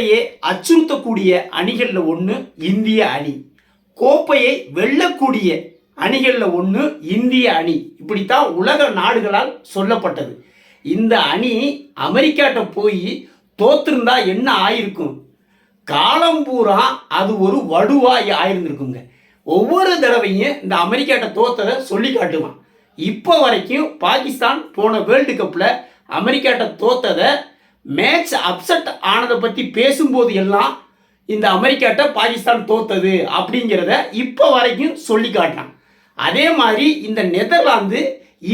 உலகத்தையே அச்சுறுத்தக்கூடிய அணிகளில் ஒன்று இந்திய அணி. கோப்பையை வெல்லக்கூடிய அணிகளில் ஒன்று இந்திய அணி. இப்படித்தான் உலக நாடுகளால் சொல்லப்பட்டது. இந்த அணி அமெரிக்காட்ட போய் தோத்திருந்தா என்ன ஆயிருக்கும்? காலம் பூரா அது ஒரு வடுவாய் ஆயிருந்திருக்குங்க. ஒவ்வொரு தடவையும் இந்த அமெரிக்காட்ட தோத்ததை சொல்லி காட்டுவான். இப்போ வரைக்கும் பாகிஸ்தான் போன வேர்ல்டு கப்பில் அமெரிக்காட்ட தோத்ததை மேட்ச் அப்செட் ஆனதை பற்றி பேசும்போது எல்லாம் இந்த அமெரிக்காட்ட பாகிஸ்தான் தோத்தது அப்படிங்கிறத இப்போ வரைக்கும் சொல்லி காட்டினான். அதே மாதிரி இந்த நெதர்லாந்து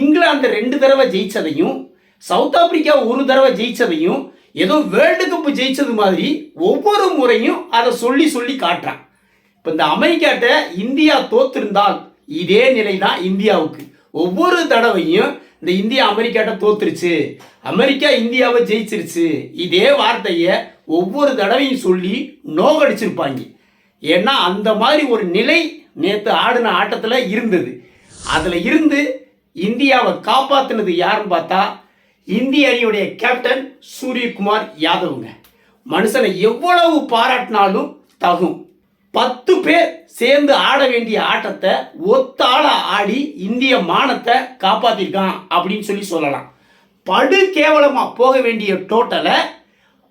இங்கிலாந்து ரெண்டு தடவை ஜெயிச்சதையும் சவுத் ஆப்பிரிக்கா ஒரு தடவை ஜெயிச்சதையும் ஏதோ வேர்ல்டு கப் ஜெயிச்சது மாதிரி ஒவ்வொரு முறையும் அதை சொல்லி சொல்லி காட்டுறான். இப்போ இந்த அமெரிக்காட்ட இந்தியா தோத்திருந்தால் இதே நிலை தான் இந்தியாவுக்கு. ஒவ்வொரு தடவையும் இந்த இந்தியா அமெரிக்காட்ட தோத்துருச்சு. அமெரிக்கா இந்தியாவை ஜெயிச்சிருச்சு. இதே வார்த்தையை ஒவ்வொரு தடவையும் சொல்லி நோகடிச்சிருப்பாங்க. ஏன்னா அந்த மாதிரி ஒரு நிலை நேற்று ஆடின ஆட்டத்தில் இருந்தது. அதில் இருந்து இந்தியாவை காப்பாற்றினது யாருன்னு பார்த்தா இந்திய அணியுடைய கேப்டன் சூரியகுமார் யாதவ்ங்க. மனுஷனை எவ்வளவு பாராட்டினாலும் தகும். பத்து பேர் சேர்ந்து ஆட வேண்டிய ஆட்டத்தை ஒத்தாள ஆடி இந்திய மானத்தை காப்பாத்திருக்கான் அப்படின்னு சொல்லி சொல்லலாம். படு கேவலமா போக வேண்டிய டோட்டலை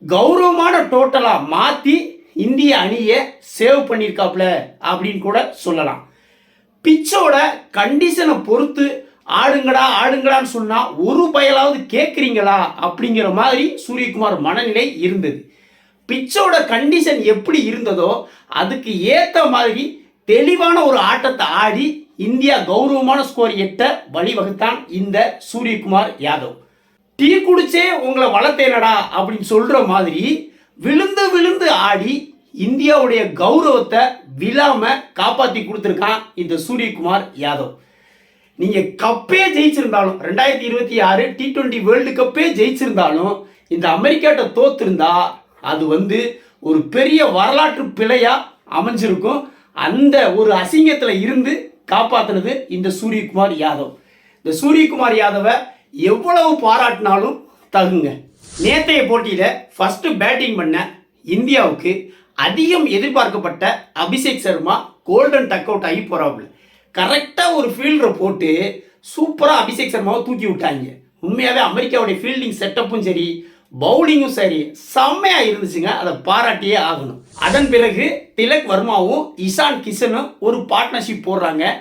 கௌரவமான டோட்டலா மாத்தி இந்திய அணியை சேவ் பண்ணியிருக்காப்ல அப்படின்னு கூட சொல்லலாம். பிச்சோட கண்டிஷனை பொறுத்து ஆடுங்கடா ஆடுங்கடான்னு சொன்னால் ஒரு பயலாவது கேட்குறீங்களா அப்படிங்கிற மாதிரி சூரியகுமார் மனநிலை இருந்தது. பிச்சோட கண்டிஷன் எப்படி இருந்ததோ அதுக்கு ஏற்ற மாதிரி தெளிவான ஒரு ஆட்டத்தை ஆடி இந்தியா கௌரவமான ஸ்கோர் எட்ட வழிவகுத்தான் இந்த சூரியகுமார் யாதவ். டீ குடிச்சே உங்களை வளர்த்தேனடா அப்படின்னு சொல்ற மாதிரி விழுந்து விழுந்து ஆடி இந்தியாவுடைய கௌரவத்தை விழாம காப்பாத்தி கொடுத்துருக்கான் இந்த சூரியகுமார் யாதவ். நீங்க கப்பே ஜெயிச்சிருந்தாலும் ரெண்டாயிரத்தி இருபத்தி ஆறு டி டுவெண்ட்டி வேர்ல்டு கப்பே ஜெயிச்சிருந்தாலும் இந்த அமெரிக்காட்ட தோத்திருந்தா அது வந்து ஒரு பெரிய வரலாற்று பிழையாக அமைஞ்சிருக்கும். அந்த ஒரு அசிங்கத்தில் இருந்து காப்பாற்றுனது இந்த சூரியகுமார் யாதவ். இந்த சூரியகுமார் யாதவை எவ்வளவு பாராட்டினாலும் தகுங்க. நேத்தைய போட்டியில் ஃபஸ்ட்டு பேட்டிங் பண்ண இந்தியாவுக்கு அதிகம் எதிர்பார்க்கப்பட்ட Abhishek Sharma golden duck out ஆகி போகிறாப்புல கரெக்டாக ஒரு ஃபீல்டரை போட்டு சூப்பராக அபிஷேக் சர்மாவை தூக்கி விட்டாங்க. உண்மையாகவே அமெரிக்காவுடைய ஃபீல்டிங் செட்டப்பும் சரி பவுலிங்கும் சரி செம்மையா இருந்துச்சுங்க. அதை பாராட்டியே ஆகணும். அதன் பிறகு திலக் வர்மாவும் இஷான் கிஷனும் ஒரு பார்ட்னர்ஷிப் போடுறாங்க.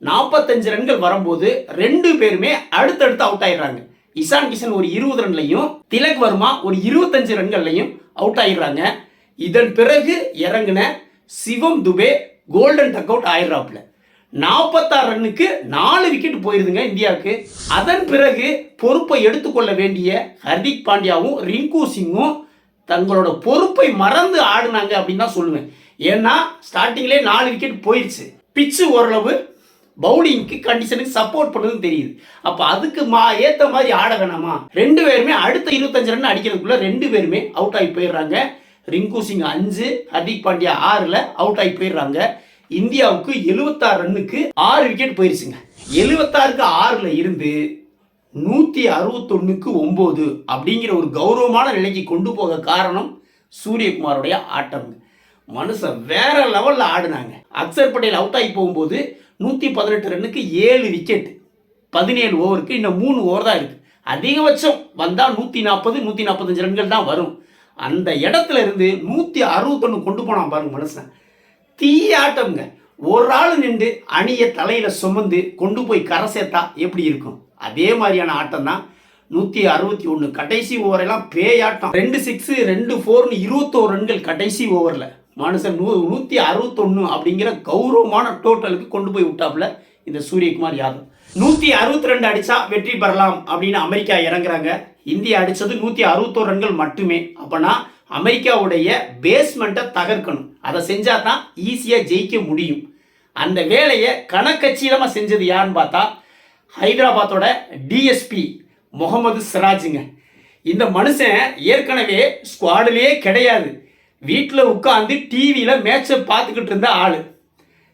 நாற்பத்தஞ்சு ரன்கள் வரும்போது ரெண்டு பேருமே அடுத்தடுத்து அவுட் ஆயிடுறாங்க. இஷான் கிஷன் ஒரு இருபது ரன்லையும் திலக் வர்மா ஒரு இருபத்தஞ்சு ரன்கள்லையும் அவுட் ஆயிடுறாங்க. இதன் பிறகு இறங்கின Shivam Dube golden duck out ஆயிடுறாப்புல. நாற்பத்தாறு ரன்னுக்கு நாலு விக்கெட் போயிருதுங்க இந்தியாவுக்கு. அதன் பிறகு பொறுப்பை எடுத்துக்கொள்ள வேண்டிய ஹர்திக் பாண்டியாவும் ரிங்கு சிங்கும் தங்களோட பொறுப்பை மறந்து ஆடினாங்க அப்படின்னு தான் சொல்லுவேன். ஏன்னா ஸ்டார்டிங்லே நாலு விக்கெட் போயிடுச்சு பிச்சு ஓரளவு பவுலிங்க்கு கண்டிஷனுக்கு சப்போர்ட் பண்ணதுன்னு தெரியுது. அப்போ அதுக்கு மா ஏற்ற மாதிரி ஆட வேணாமா? ரெண்டு பேருமே அடுத்த இருபத்தஞ்சு ரன் அடிக்கிறதுக்குள்ள ரெண்டு பேருமே அவுட் ஆகி போயிடுறாங்க. ரிங்கு சிங் அஞ்சு ஹர்திக் பாண்டியா ஆறில் அவுட் ஆகி போயிடுறாங்க. இந்தியாவுக்கு எழுபத்தாறு ரன்னுக்கு ஆறு விக்கெட் போயிருச்சுங்க. எழுபத்தாறுக்கு ஆறில் இருந்து நூற்றி அறுபத்தொன்னுக்கு ஒம்பது அப்படிங்கிற ஒரு கௌரவமான நிலைக்கு கொண்டு போக காரணம் சூரியகுமாரோடைய ஆட்டம்ங்க. மனுஷன் வேற லெவலில் ஆடினாங்க. அக்சர் பட்டேல் அவுட் ஆகி போகும்போது நூற்றி பதினெட்டு ரன்னுக்கு ஏழு விக்கெட் பதினேழு ஓவருக்கு இன்னும் மூணு ஓவர் தான் இருக்குது அதிகபட்சம் வந்தால் நூற்றி நாற்பது நூற்றி நாற்பத்தஞ்சு ரன்கள் தான் வரும். அந்த இடத்துல இருந்து நூற்றி அறுபத்தொன்று கொண்டு போனான் பாருங்க மனுஷன். தீயாட்டம்ங்க. ஒரு ஆள் நின்று அணியை தலையில் சுமந்து கொண்டு போய் கரை சேர்த்தா எப்படி இருக்கும்? அதே மாதிரியான ஆட்டம் தான் நூற்றி அறுபத்தி ஒன்று கடைசி ஓவரெல்லாம் பேயாட்டம். ரெண்டு சிக்ஸு ரெண்டு ஃபோர்னு இருபத்தோரு ரன்கள் கடைசி ஓவரில் மனுஷன் நூ நூற்றி அறுபத்தொன்று அப்படிங்கிற கௌரவமான டோட்டலுக்கு கொண்டு போய் விட்டாப்புல இந்த சூரியகுமார் யாதவ் நூற்றி அறுபத்தி ரெண்டு அடித்தா வெற்றி பெறலாம் அப்படின்னு அமெரிக்கா இறங்குறாங்க. இந்தியா அடித்தது நூற்றி அறுபத்தோரு ரன்கள் மட்டுமே. அப்போனா அமெரிக்காவுடைய பேஸ்மெண்ட்டை தகர்க்கணும். அதை செஞ்சால் தான் ஈஸியாக ஜெயிக்க முடியும். அந்த வேலையை கணக்கச்சிதமாக செஞ்சது யாருன்னு பார்த்தா ஹைதராபாத்தோட டிஎஸ்பி முகமது சிராஜுங்க. இந்த மனுஷன் ஏற்கனவே ஸ்குவாடிலே கிடையாது. வீட்டில் உட்காந்து டிவியில் மேட்சை பார்த்துக்கிட்டு இருந்த ஆள்.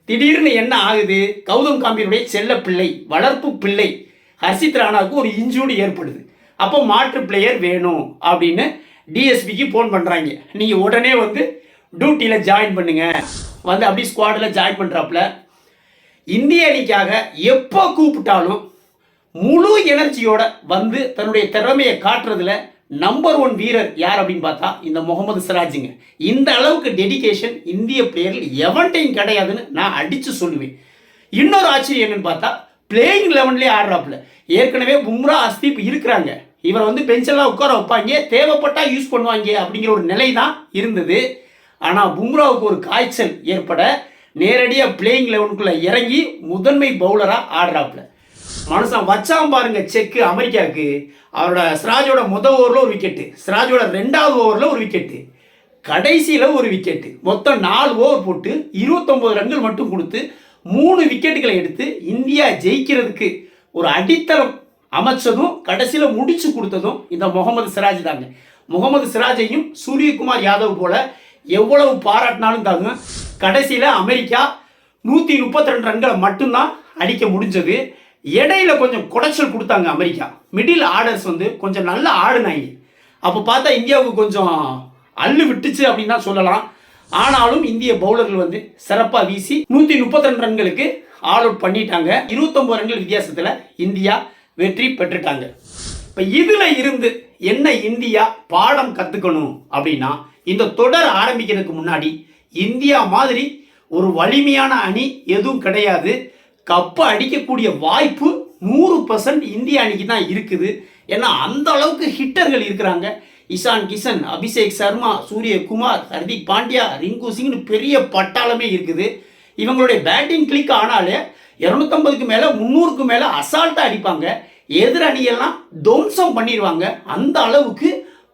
திடீர்னு என்ன ஆகுது? கௌதம் காம்பீருடைய செல்ல பிள்ளை வளர்ப்பு பிள்ளை ஹர்ஷித் ராணாவுக்கு ஒரு இன்ஜூரி ஏற்படுது. அப்போ மாற்று பிளேயர் வேணும் அப்படின்னு டிஎஸ்பிக்கு ஃபோன் பண்ணுறாங்க நீங்கள் உடனே வந்து டியூட்டியில் ஜாயின் பண்ணுங்கள் வந்து அப்படி ஸ்குவாடில் ஜாயின் பண்ணுறாப்புல இந்திய அணிக்காக எப்போ கூப்பிட்டாலும் முழு எனர்ஜியோட வந்து தன்னுடைய திறமையை காட்டுறதுல நம்பர் ஒன் வீரர் யார் அப்படின்னு பார்த்தா இந்த முகமது சிராஜுங்க. இந்த அளவுக்கு டெடிகேஷன் இந்திய பிளேயர்கள் எவன்டையும் கிடையாதுன்னு நான் அடித்து சொல்லுவேன். இன்னொரு ஆச்சரியம் என்னன்னு பார்த்தா பிளேயிங் லெவன்லேயே ஆடுறாப்புல. ஏற்கனவே பும்ரா அஸ்தீப் இருக்கிறாங்க. இவர் வந்து பென்ஷன்லாம் உட்கார வைப்பாங்க தேவைப்பட்டா யூஸ் பண்ணுவாங்க அப்படிங்கிற ஒரு நிலை தான் இருந்தது. ஆனால் பும்ராவுக்கு ஒரு காய்ச்சல் ஏற்பட நேரடியாக பிளேயிங் லெவனுக்குள்ளே இறங்கி முதன்மை பவுலராக ஆடுறாப்புல. மனுஷன் வச்சான் பாருங்க செக்கு அமெரிக்காவுக்கு. அவரோட சிராஜோட முத ஓவரில் ஒரு விக்கெட்டு சிராஜோட ரெண்டாவது ஓவரில் ஒரு விக்கெட்டு கடைசியில் ஒரு விக்கெட்டு மொத்தம் நாலு ஓவர் போட்டு இருபத்தொம்போது ரன்கள் மட்டும் கொடுத்து மூணு விக்கெட்டுகளை எடுத்து இந்தியா ஜெயிக்கிறதுக்கு ஒரு அடித்தளம் அமைச்சதும் கடைசியில் முடிச்சு கொடுத்ததும் இந்த முகமது சிராஜ் தாங்க. முகமது சிராஜையும் சூரியகுமார் யாதவ் போல எவ்வளவு பாராட்டினாலும் தாங்க கடைசியில் அமெரிக்கா நூற்றி முப்பத்தி ரெண்டு ரன்களை மட்டும்தான் அடிக்க முடிஞ்சது. இடையில கொஞ்சம் குடைச்சல் கொடுத்தாங்க அமெரிக்கா. மிடில் ஆர்டர்ஸ் வந்து கொஞ்சம் நல்லா ஆடுனாங்க. அப்போ பார்த்தா இந்தியாவுக்கு கொஞ்சம் அள்ளு விட்டுச்சு அப்படின்னு தான் சொல்லலாம். ஆனாலும் இந்திய பவுலர்கள் வந்து சிறப்பாக வீசி நூற்றி முப்பத்தி ரெண்டு ரன்களுக்கு ஆல் அவுட் பண்ணிட்டாங்க. இருபத்தொம்பது ரன்கள் வித்தியாசத்தில் இந்தியா வெற்றி பெற்றுட்டாங்க. இப்போ இதில் இருந்து என்ன இந்தியா பாடம் கற்றுக்கணும் அப்படின்னா இந்த தொடர் ஆரம்பிக்கிறதுக்கு முன்னாடி இந்தியா மாதிரி ஒரு வலிமையான அணி எதுவும் கிடையாது. கப்பை அடிக்கக்கூடிய வாய்ப்பு நூறு பர்சன்ட் இந்திய அணிக்கு தான் இருக்குது. ஏன்னா அந்த அளவுக்கு ஹிட்டர்கள் இருக்கிறாங்க. இஷான் கிஷன் அபிஷேக் சர்மா சூரியகுமார் ஹர்திக் பாண்டியா ரிங்கு சிங்னு பெரிய பட்டாளமே இருக்குது. இவங்களுடைய பேட்டிங் கிளிக் ஆனாலே இரநூத்தம்பதுக்கு மேலே முந்நூறுக்கு மேலே அசால்ட்டாக அடிப்பாங்க. எதிர் அணியெல்லாம் துவம்சம் பண்ணிடுவாங்க அந்த அளவுக்கு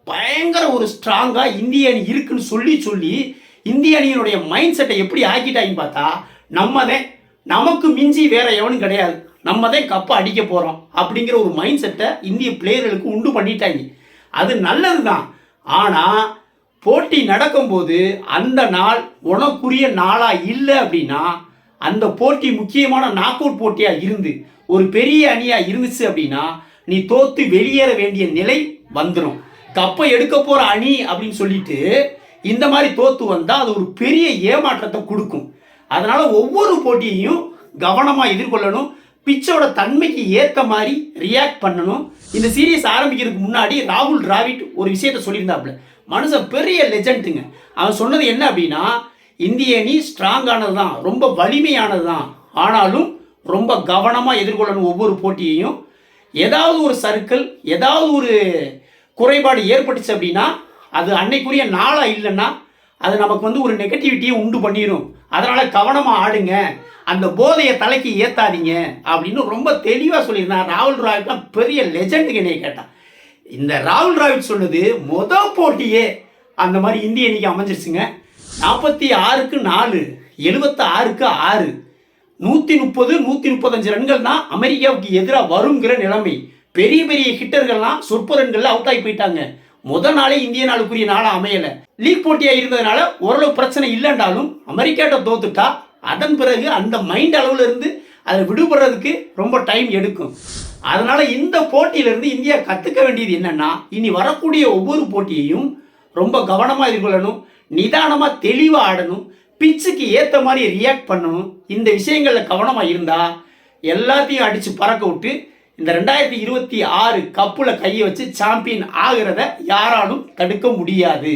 பயங்கர ஒரு ஸ்ட்ராங்காக இந்திய அணி இருக்குன்னு சொல்லி சொல்லி இந்திய அணியினுடைய மைண்ட் செட்டை எப்படி ஆக்கிட்டாங்கன்னு பார்த்தா நம்மதே நமக்கு மிஞ்சி வேற எவனும் கிடையாது. நம்ம தான் கப்பை அடிக்க போகிறோம் அப்படிங்கிற ஒரு மைண்ட் செட்டை இந்திய பிளேயர்களுக்கு உண்டு பண்ணிட்டாங்க. அது நல்லது தான் ஆனால் போட்டி நடக்கும்போது அந்த நாள் உனக்குரிய நாளாக இல்லை அப்படின்னா அந்த போட்டி முக்கியமான நாக் அவுட் போட்டியாக இருந்து ஒரு பெரிய அணியாக இருந்துச்சு அப்படின்னா நீ தோத்து வெளியேற வேண்டிய நிலை வந்துடும் கப்பை எடுக்க போகிற அணி அப்படின்னு சொல்லிட்டு இந்த மாதிரி தோத்து வந்தால் அது ஒரு பெரிய ஏமாற்றத்தை கொடுக்கும். அதனால் ஒவ்வொரு போட்டியையும் கவனமாக எதிர்கொள்ளணும். பிச்சோட தன்மைக்கு ஏற்ற மாதிரி ரியாக்ட் பண்ணணும். இந்த சீரியஸ் ஆரம்பிக்கிறதுக்கு முன்னாடி ராகுல் டிராவிட் ஒரு விஷயத்த சொல்லியிருந்தாப்புல. மனுஷன் பெரிய லெஜண்ட்டுங்க அவன் சொன்னது என்ன அப்படின்னா இந்திய அணி ஸ்ட்ராங்கானது தான் ரொம்ப வலிமையானது தான் ஆனாலும் ரொம்ப கவனமாக எதிர்கொள்ளணும் ஒவ்வொரு போட்டியையும். ஏதாவது ஒரு சர்க்கிள் ஏதாவது ஒரு குறைபாடு ஏற்பட்டுச்சு அப்படின்னா அது அன்னைக்குரிய நாளாக இல்லைன்னா அது நமக்கு வந்து ஒரு நெகட்டிவிட்டியை உண்டு பண்ணிடும் அதனால் கவனமாக ஆடுங்க. அந்த போதையை தலைக்கு ஏற்றாதீங்க அப்படின்னு ரொம்ப தெளிவாக சொல்லியிருந்தான் ராகுல் டிராவிட்லாம் பெரிய லெஜண்டுக்கு என்னைய கேட்டான். இந்த ராகுல் டிராவிட் சொன்னது மொதல் போட்டியே அந்த மாதிரி இந்திய அணிக்கு அமைஞ்சிருச்சுங்க. நாற்பத்தி ஆறுக்கு நாலு எழுபத்தி ஆறுக்கு ஆறு. நூற்றி முப்பது நூற்றி முப்பத்தஞ்சு ரன்கள் தான் அமெரிக்காவுக்கு எதிராக வருங்கிற நிலைமை. பெரிய பெரிய ஹிட்டர்கள்லாம் சொற்ப ரன்களில் அவுட் ஆகி போயிட்டாங்க. முதல் நாளே இந்திய நாளுக்குரிய நாளாக அமையலை. லீக் போட்டியாக இருந்ததுனால ஓரளவு பிரச்சனை இல்லைன்றாலும் அமெரிக்காட்ட தோத்துட்டா அதன் பிறகு அந்த மைண்ட் அளவில் இருந்து அதை விடுபடுறதுக்கு ரொம்ப டைம் எடுக்கும். அதனால இந்த போட்டியிலிருந்து இந்தியா கற்றுக்க வேண்டியது என்னன்னா இனி வரக்கூடிய ஒவ்வொரு போட்டியையும் ரொம்ப கவனமாக எதிர்கொள்ளணும். நிதானமாக தெளிவாக ஆடணும் பிச்சுக்கு ஏற்ற மாதிரி ரியாக்ட் பண்ணணும். இந்த விஷயங்களில் கவனமாக இருந்தால் எல்லாத்தையும் அடித்து பறக்க விட்டு இந்த ரெண்டாயிரத்தி இருபத்தி ஆறு கப்பில் கையை வச்சு சாம்பியன் ஆகிறத யாராலும் தடுக்க முடியாது.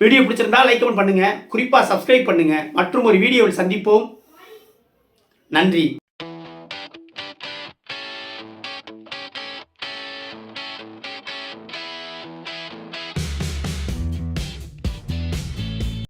வீடியோ பிடிச்சிருந்தா லைக் கமெண்ட் பண்ணுங்கள் குறிப்பாக சப்ஸ்கிரைப் பண்ணுங்கள் மற்றும் ஒரு வீடியோவில் சந்திப்போம். நன்றி.